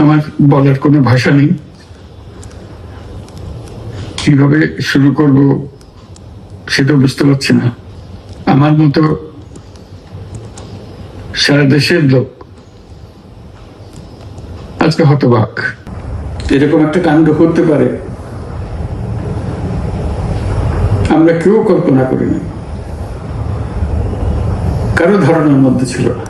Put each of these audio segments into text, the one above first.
আমার বলার কোনো ভাষা নেই। কীভাবে শুরু করব সেটা বুঝতে পারছি না। আমার মতো সারা দেশের লোক আজকে হতবাক। এরকম একটা কাণ্ড করতে পারে। আমরা কেউ কল্পনা করিনি। কারও ধারণার মধ্যে ছিল না।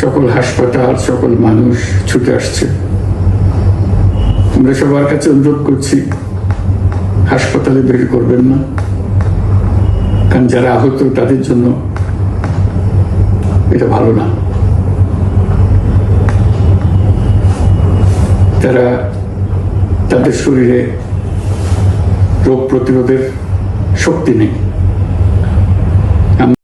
সকল হাসপাতাল, সকল মানুষ ছুটে আসছে। আমরা সবার কাছে অনুরোধ করছি, হাসপাতালে বের করবেন না। কারণ যারা আহত, তাদের জন্য এটা ভালো না। তারা তাদের শরীরে রোগ প্রতিরোধের শক্তি নেই।